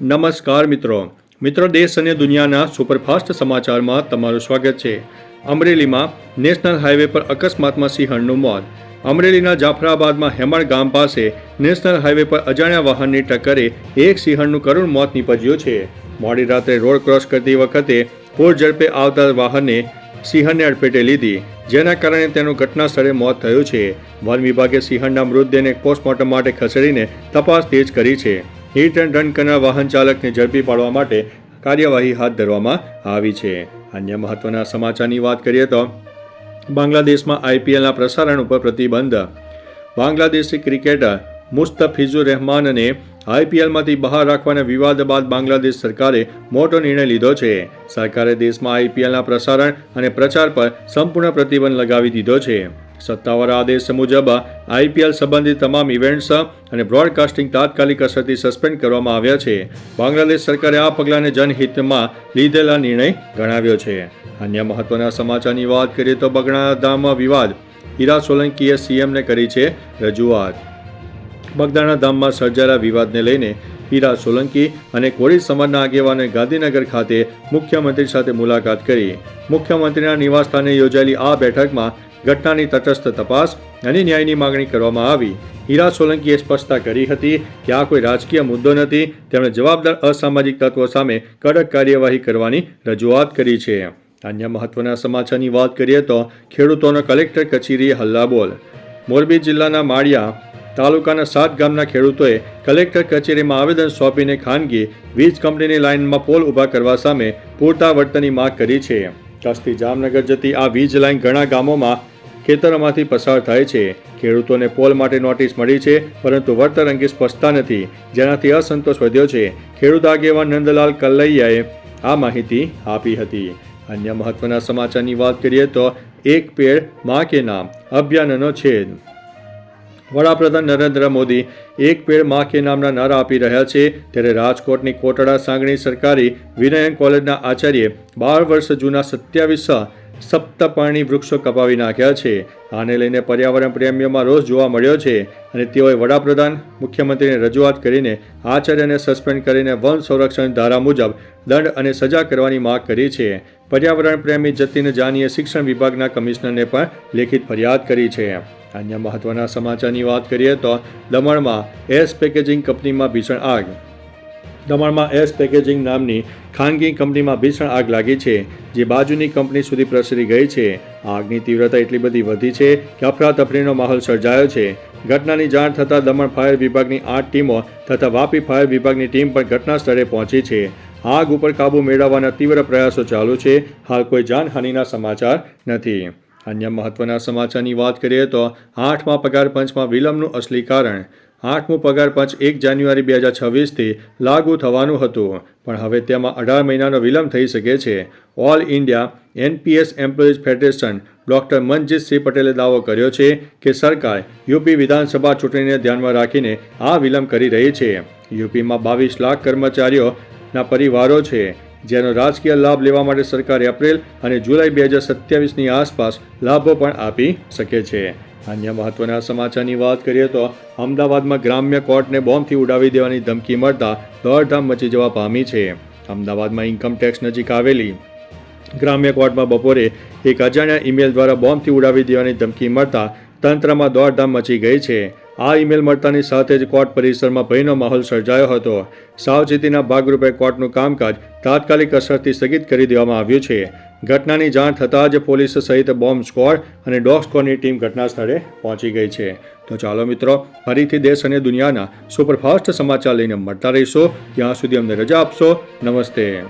નમસ્કાર મિત્રો. મિત્રો દેશ અને દુનિયાના સુપરફાસ્ટ સમાચારમાં તમારું સ્વાગત છે. અમરેલીમાં નેશનલ હાઈવે પર અકસ્માતમાં સિંહણનું મોત. અમરેલીના જાફરાબાદમાં હેમણ ગામ પાસે નેશનલ હાઈવે પર અજાણ્યા વાહનની ટક્કરે એક સિંહણનું કરુણ મોત નીપજ્યું છે. મોડી રાત્રે રોડ ક્રોસ કરતી વખતે પૂર ઝડપે આવતા વાહને સિંહણને અડફેટે લીધી, જેના કારણે તેનું ઘટના સ્થળે મોત થયું છે. વન વિભાગે સિંહણના મૃતદેહને પોસ્ટમોર્ટમ માટે ખસેડીને તપાસ તેજ કરી છે. હિટ એન્ડ રન કરનાર વાહન ચાલકને ઝડપી પાડવા માટે કાર્યવાહી હાથ ધરવામાં આવી છે. અન્ય મહત્વના સમાચારની વાત કરીએ તો, બાંગ્લાદેશમાં આઈપીએલના પ્રસારણ ઉપર પ્રતિબંધ. બાંગ્લાદેશી ક્રિકેટર મુસ્તફિઝુર રહેમાનને આઈપીએલમાંથી બહાર રાખવાના વિવાદ બાદ બાંગ્લાદેશ સરકારે મોટો નિર્ણય લીધો છે. સરકારે દેશમાં આઈપીએલના પ્રસારણ અને પ્રચાર પર સંપૂર્ણ પ્રતિબંધ લગાવી દીધો છે. સત્તાવાર આદેશ મુજબ આઈપીએલ સંબંધિત તમામ ઇવેન્ટ્સ અને બ્રોડકાસ્ટિંગ તાત્કાલિક અસરથી સસ્પેન્ડ કરવામાં આવ્યા છે. બાંગ્લાદેશ સરકારે આ પગલાંને જનહિતમાં લીધેલા નિર્ણય ગણાવ્યો છે. અન્ય મહત્વના સમાચારની વાત કરીએ તો બગડાધામ વિવાદ. હીરા સોલંકીએ સીએમને કરી છે રજૂઆત. બગદાણા ધામમાં સર્જાયેલા વિવાદને લઈને હીરા સોલંકી અને કોળી સમાજના આગેવાને ગાંધીનગર ખાતે મુખ્યમંત્રી સાથે મુલાકાત કરી. મુખ્યમંત્રીના નિવાસસ્થાને યોજાયેલી આ બેઠકમાં ઘટનાની તટસ્થ તપાસ અને ન્યાયની માંગણી કરવામાં આવી. હીરા સોલંકીએ સ્પષ્ટતા કરી હતી કે આ કોઈ રાજકીય મુદ્દો નથી. તેમણે જવાબદાર અસામાજિક તત્વો સામે કડક કાર્યવાહી કરવાની રજૂઆત કરી છે. અન્ય મહત્વના સમાચારની વાત કરીએ તો ખેડૂતોનો કલેક્ટર કચેરીએ હલ્લાબોલ મોરબી જિલ્લાના માળિયા તાલુકાના સાત ગામના ખેડૂતોએ કલેક્ટર કચેરીમાં આવેદન સોંપીને ખાનગી વીજ કંપનીની લાઇનમાં પોલ ઊભા કરવા સામે પૂરતા વર્તનની માંગ કરી છે. કચ્છથી જામનગર જતી આ વીજ લાઇન ઘણા ગામોમાં ખેતરોમાંથી પસાર થાય છે. ખેડૂતોને પોલ માટે નોટિસ મળી છે, પરંતુ વળતર અંગે સ્પષ્ટતા નથી. જેનાથી અસંતોષ વધ્યો છે. ખેડૂત આગેવાન નંદલાલ કલ્લૈયાએ આ માહિતી આપી હતી. અન્ય મહત્વના સમાચારની વાત કરીએ તો એક પેડમાં કે નામ અભિયાનનો છેદ વડાપ્રધાન નરેન્દ્ર મોદી એક પેડમાં કે નામના નારા આપી રહ્યા છે. ત્યારે રાજકોટની કોટડા સાંગણી સરકારી વિનયન કોલેજના આચાર્યે બાર વર્ષ જૂના સત્યાવીસ સપ્તપર્ણી વૃક્ષો કપાવી નાખ્યા છે. આને લઈને પર્યાવરણ પ્રેમીઓમાં રોષ જોવા મળ્યો છે અને તેઓએ વડાપ્રધાન, મુખ્યમંત્રીને રજૂઆત કરીને આચાર્યને સસ્પેન્ડ કરીને વન સંરક્ષણ ધારા મુજબ દંડ અને સજા કરવાની માંગ કરી છે. પર્યાવરણ પ્રેમી જતીન જાનીએ શિક્ષણ વિભાગના કમિશનરને પણ લેખિત ફરિયાદ કરી છે. અન્ય મહત્વના સમાચારની વાત કરીએ તો દમણમાં એસ પેકેજિંગ કંપનીમાં ભીષણ આગ. દમણમાં એસ પેકેજિંગ નામની ખાનગી કંપનીમાં ભીષણ આગ લાગી છે. જે બાજુની કંપની સુધી પ્રસરી ગઈ છે. આગની તીવ્રતા એટલી બધી વધી છે કે અફરાતફરીનો માહોલ સર્જાયો છે. ઘટનાની જાણ થતાં દમણ ફાયર વિભાગની આઠ ટીમો તથા વાપી ફાયર વિભાગની ટીમ પણ ઘટના સ્થળે પહોંચી છે. આગ ઉપર કાબૂ મેળવવાના તીવ્ર પ્રયાસો ચાલુ છે. હાલ કોઈ જાનહાનિના સમાચાર નથી. અન્ય મહત્વના સમાચારની વાત કરીએ તો આઠમા પગાર પંચમાં વિલંબનું અસલી કારણ. આઠમું પગાર પંચ એક જાન્યુઆરી બે હજાર છવ્વીસથી લાગુ થવાનું હતું, પણ હવે તેમાં અઢાર મહિનાનો વિલંબ થઈ શકે છે. All India NPS employees federation doctor Manjitsinh પટેલે દાવો કર્યો છે કે સરકાર યુપી વિધાનસભા ચૂંટણીને ધ્યાનમાં રાખીને આ વિલંબ કરી રહી છે. યુપીમાં બાવીસ લાખ કર્મચારીઓના પરિવારો છે. જેનો રાજકીય લાભ લેવા માટે સરકારે એપ્રિલ અને જુલાઈ બે હજાર સત્યાવીસની આસપાસ લાભો પણ આપી શકે છે. અન્ય મહત્વના સમાચારની વાત કરીએ તો અમદાવાદમાં ગ્રામ્ય કોર્ટને બોમ્બથી ઉડાવી દેવાની ધમકી મળતા દોડધામ મચી જવા પામી છે. અમદાવાદમાં ઇન્કમ ટેક્સ નજીક આવેલી ગ્રામ્ય કોર્ટમાં બપોરે એક અજાણ્યા ઈમેલ દ્વારા બોમ્બથી ઉડાવી દેવાની ધમકી મળતા તંત્રમાં દોડધામ મચી ગઈ છે. આ ઈમેલ મળતાની સાથે જ કોર્ટ પરિસરમાં ભયનો માહોલ સર્જાયો હતો. સાવચેતીના ભાગરૂપે કોર્ટનું કામકાજ તાત્કાલિક અસરથી સ્થગિત કરી દેવામાં આવ્યું છે. ઘટનાની જાણ થતાં જ પોલીસ સહિત બોમ્બ સ્ક્વોડ અને ડોગ સ્ક્વોડની ટીમ ઘટના સ્થળે પહોંચી ગઈ છે. તો ચાલો મિત્રો, ફરીથી દેશ અને દુનિયાના સુપરફાસ્ટ સમાચાર લઈને મળતા રહીશો. ત્યાં સુધી અમને રજા આપશો. નમસ્તે.